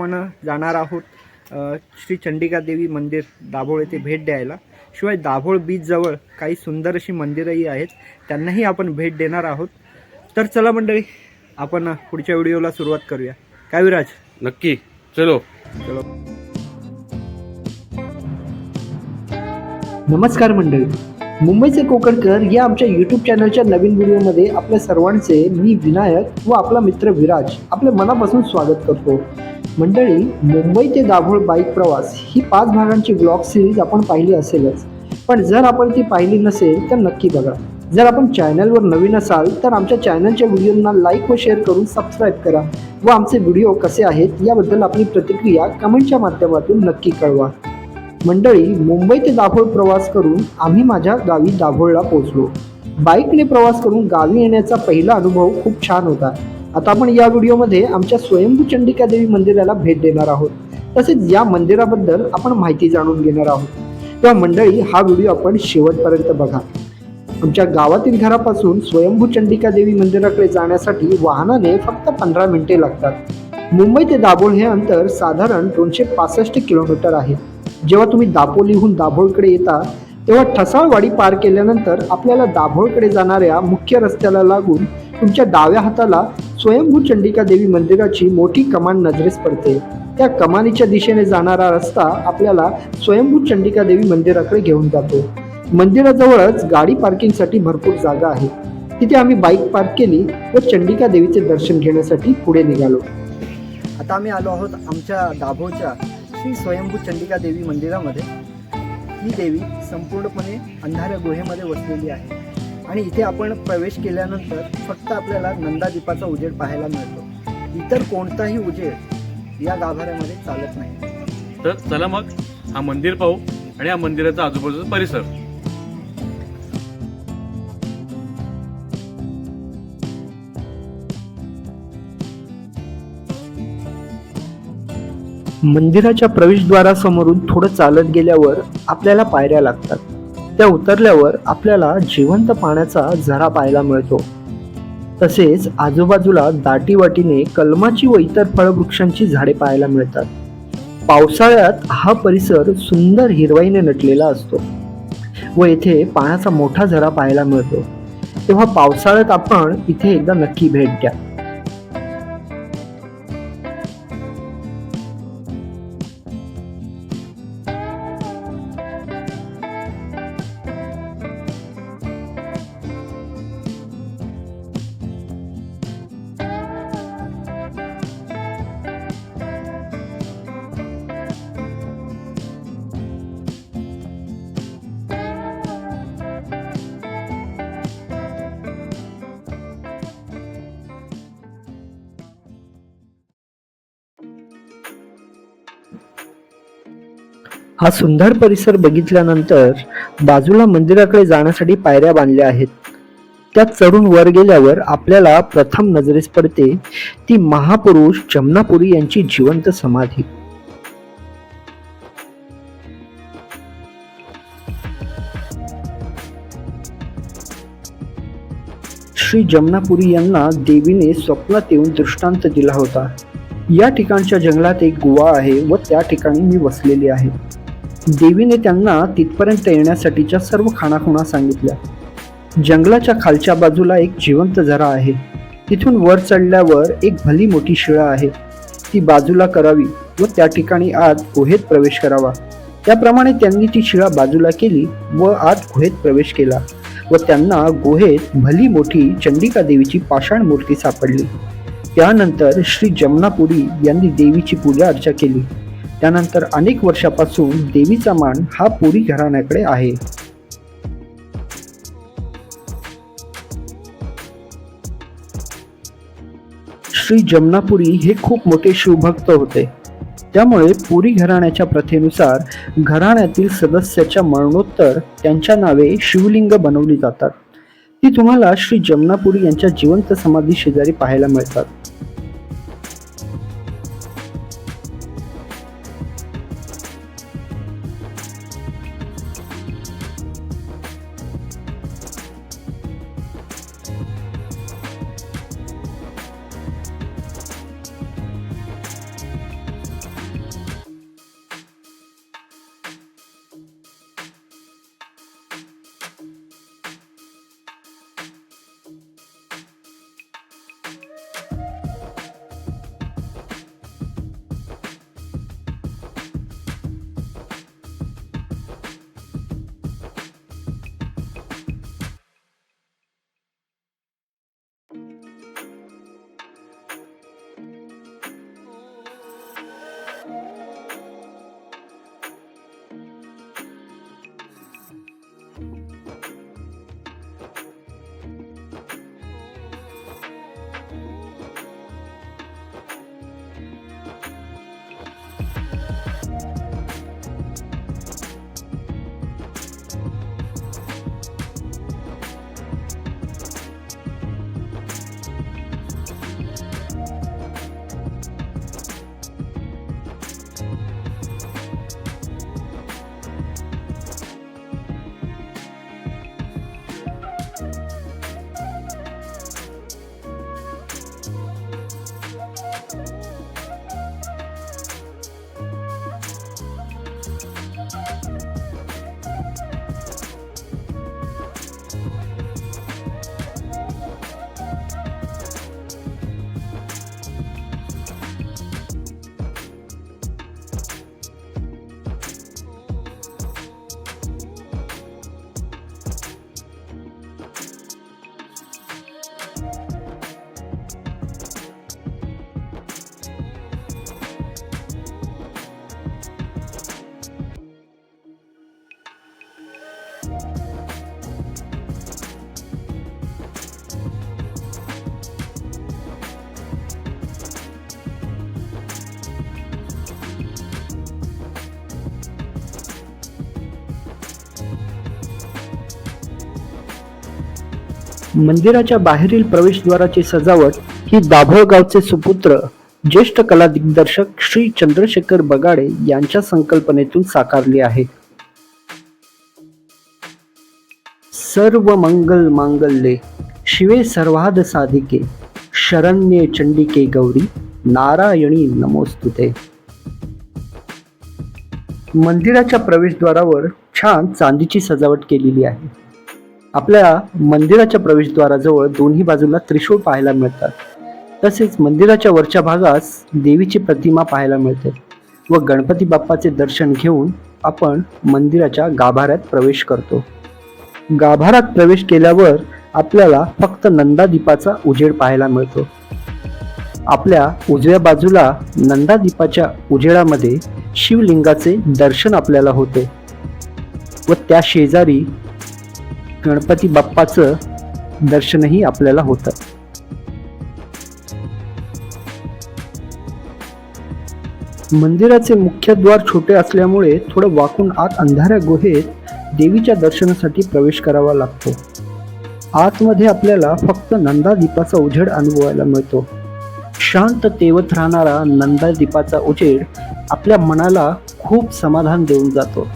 आपण जाणार आहोत श्री चंडिका देवी मंदिर दाभोळ येथे भेट द्यायला. शिवाय दाभोळ बीचजवळ काही सुंदर अशी मंदिरंही आहेत त्यांनाही आपण भेट देणार आहोत. तर चला मंडळी आपण पुढच्या व्हिडिओला सुरुवात करूया. काय विराज? नक्की. चलो. चलो. नमस्कार मंडळी. मुंबईचे कोकणकर या आमच्या यूट्यूब चॅनलच्या नवीन व्हिडिओमध्ये आपल्या सर्वांचे मी विनायक व आपला मित्र विराज आपले मनापासून स्वागत करतो. मंडळी मुंबई ते दाभोळ बाईक प्रवास ही पाच भागांची ब्लॉग सिरीज आपण पाहिली असेलच. पण जर आपण ती पाहिली नसेल तर नक्की बघा. जर आपण चॅनलवर नवीन असाल तर आमच्या चॅनलच्या व्हिडिओंना लाईक व शेअर करून सबस्क्राईब करा व आमचे व्हिडिओ कसे आहेत याबद्दल आपली प्रतिक्रिया कमेंटच्या माध्यमातून नक्की कळवा. मंडळी मुंबई ते दाभोळ प्रवास करून आम्ही माझ्या गावी दाभोळला पोहोचलो. बाईकने प्रवास करून गावी येण्याचा पहिला अनुभव खूप छान होता. आता आपण या व्हिडिओमध्ये आमच्या स्वयंभू चंडिका देवी मंदिराला भेट देणार आहोत. तसेच या मंदिराबद्दल आपण माहिती जाणून घेणार आहोत. तेव्हा मंडळी हा व्हिडिओ आपण शेवटपर्यंत बघा. आमच्या गावातील घरापासून स्वयंभू चंडिका देवी मंदिराकडे जाण्यासाठी वाहनाने फक्त पंधरा मिनिटे लागतात. मुंबई ते दाभोळ हे अंतर साधारण दोनशे पासष्ट किलोमीटर आहे. जेव्हा तुम्ही दापोलीहून दाभोळकडे येता तेव्हा ठसाळवाडी पार केल्यानंतर आपल्याला दाभोळकडे जाणाऱ्या मुख्य रस्त्याला लागून तुमच्या डाव्या हाताला स्वयंभू चंडिका देवी मंदिराची मोठी कमान नजरेस पडते. त्या कमानीच्या दिशेने जाणारा रस्ता आपल्याला स्वयंभू चंडिका देवी मंदिराकडे घेऊन जातो. मंदिराजवळच गाडी पार्किंगसाठी भरपूर जागा आहे तिथे आम्ही बाईक पार्क केली व चंडिका देवीचे दर्शन घेण्यासाठी पुढे निघालो. आता आम्ही आलो आहोत आमच्या दाभोच्या श्री स्वयंभू चंडिका देवी मंदिरामध्ये. ही देवी संपूर्णपणे अंधाऱ्या गुहेमध्ये वसलेली आहे. आणि इथे आपण प्रवेश केल्यानंतर फक्त आपल्याला नंदादीपाचा उजेड पाहायला मिळतो. इतर कोणताही उजेड या गाभाऱ्यामध्ये चालत नाही. तर चला मग हा मंदिर पाहू आणि या मंदिराचा आजूबाजूचा परिसर. मंदिराच्या प्रवेशद्वारासमोरून थोडं चालत गेल्यावर आपल्याला पायऱ्या लागतात. त्या उतरल्यावर आपल्याला जिवंत पाण्याचा झरा पाहायला मिळतो. तसेच आजूबाजूला दाटीवाटीने कलमाची व इतर फळवृक्षांची झाडे पाहायला मिळतात. पावसाळ्यात हा परिसर सुंदर हिरवाईने नटलेला असतो व येथे पाण्याचा मोठा झरा पाहायला मिळतो. तेव्हा पावसाळ्यात आपण इथे एकदा नक्की भेट द्या. हा सुंदर परिसर बघितल्यानंतर बाजूला मंदिराकडे जाण्यासाठी पायऱ्या बांधल्या आहेत. त्यात चढून वर गेल्यावर आपल्याला प्रथम नजरेस पडते ती महापुरुष जमनापुरी यांची जिवंत समाधी. श्री जमनापुरी यांना देवीने स्वप्नात येऊन दृष्टांत दिला होता. या ठिकाणच्या जंगलात एक गुहा आहे व त्या ठिकाणी मी वसलेली आहे. देवीने त्यांना तिथपर्यंत येण्यासाठीच्या सर्व खाणाखुणा सांगितल्या. जंगलाच्या खालच्या बाजूला एक जिवंत झरा आहे. तिथून वर चढल्यावर एक भली मोठी शिळा आहे. ती बाजूला करावी व त्या ठिकाणी आत गुहेत प्रवेश करावा. त्याप्रमाणे त्यांनी ती शिळा बाजूला केली व आत गुहेत प्रवेश केला व त्यांना गुहेत भली मोठी चंडिका देवीची पाषाण मूर्ती सापडली. त्यानंतर श्री जमनापुरी यांनी देवीची पूजा अर्चा केली. त्यानंतर अनेक वर्षापासून देवीचा मान हा पुरी घराण्याकडे आहे. श्री जमनापुरी हे खूप मोठे शिवभक्त होते. त्यामुळे पुरी घराण्याच्या प्रथेनुसार घराण्यातील सदस्याच्या मरणोत्तर त्यांच्या नावे शिवलिंग बनवली जातात. ती तुम्हाला श्री जमनापुरी यांच्या जिवंत समाधी शेजारी पाहायला मिळतात. मंदिराच्या बाहेरील प्रवेशद्वाराची सजावट ही दाभोळगावचे सुपुत्र ज्येष्ठ कला दिग्दर्शक श्री चंद्रशेखर बगाडे यांच्या संकल्पनेतून साकारली आहे. सर्व मंगल मांगल्ये शिवे सर्वाद साधिके शरण्ये चंडिके गौरी नारायणी नमोस्तुते. मंदिराच्या प्रवेशद्वारावर छान चांदीची सजावट केलेली आहे. आपल्या मंदिराच्या प्रवेशद्वाराजवळ दोन्ही बाजूला त्रिशूळ पाहायला मिळतात. तसेच मंदिराच्या वरच्या भागास देवीची प्रतिमा पाहायला मिळते व गणपती बाप्पाचे दर्शन घेऊन आपण मंदिराच्या गाभाऱ्यात प्रवेश करतो. गाभाऱ्यात प्रवेश केल्यावर आपल्याला फक्त नंदादीपाचा उजेड पाहायला मिळतो. आपल्या उजव्या बाजूला नंदादीपाच्या उजेडामध्ये शिवलिंगाचे दर्शन आपल्याला होते व त्या शेजारी गणपती बाप्पाचं दर्शनही आपल्याला होतं. मंदिराचे मुख्य द्वार छोटे असल्यामुळे थोडं वाकून आत अंधाऱ्या गुहेत देवीच्या दर्शनासाठी प्रवेश करावा लागतो. आतमध्ये आपल्याला फक्त नंदादीपाचा उजेड अनुभवायला मिळतो. शांत तेवत राहणारा नंदादीपाचा उजेड आपल्या मनाला खूप समाधान देऊन जातो.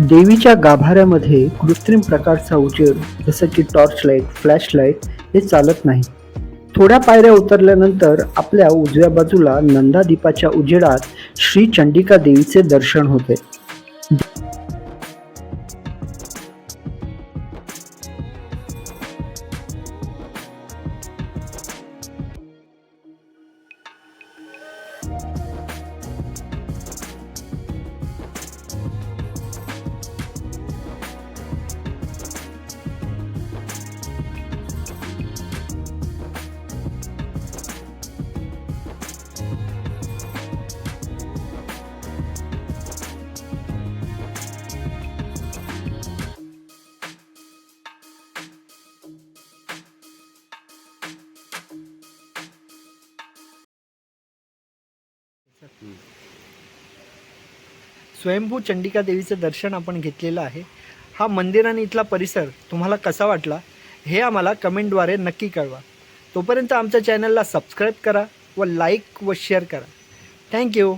देवीच्या गाभाऱ्यामध्ये कृत्रिम प्रकारचा उजेड जसं की टॉर्च लाइट फ्लॅश लाइट हे चालत नाही. थोड्या पायऱ्या उतरल्यानंतर आपल्या उजव्या बाजूला नंदादीपाच्या उजेडात श्री चंडिका देवीचे दर्शन होते. स्वयंभू चंडिका देवीचं दर्शन आपण घेतलेलं आहे. हा मंदिर आणि इथला परिसर तुम्हाला कसा वाटला हे आम्हाला कमेंटद्वारे नक्की कळवा. तोपर्यंत आमच्या चॅनलला सबस्क्राईब करा व लाईक व शेअर करा. थँक्यू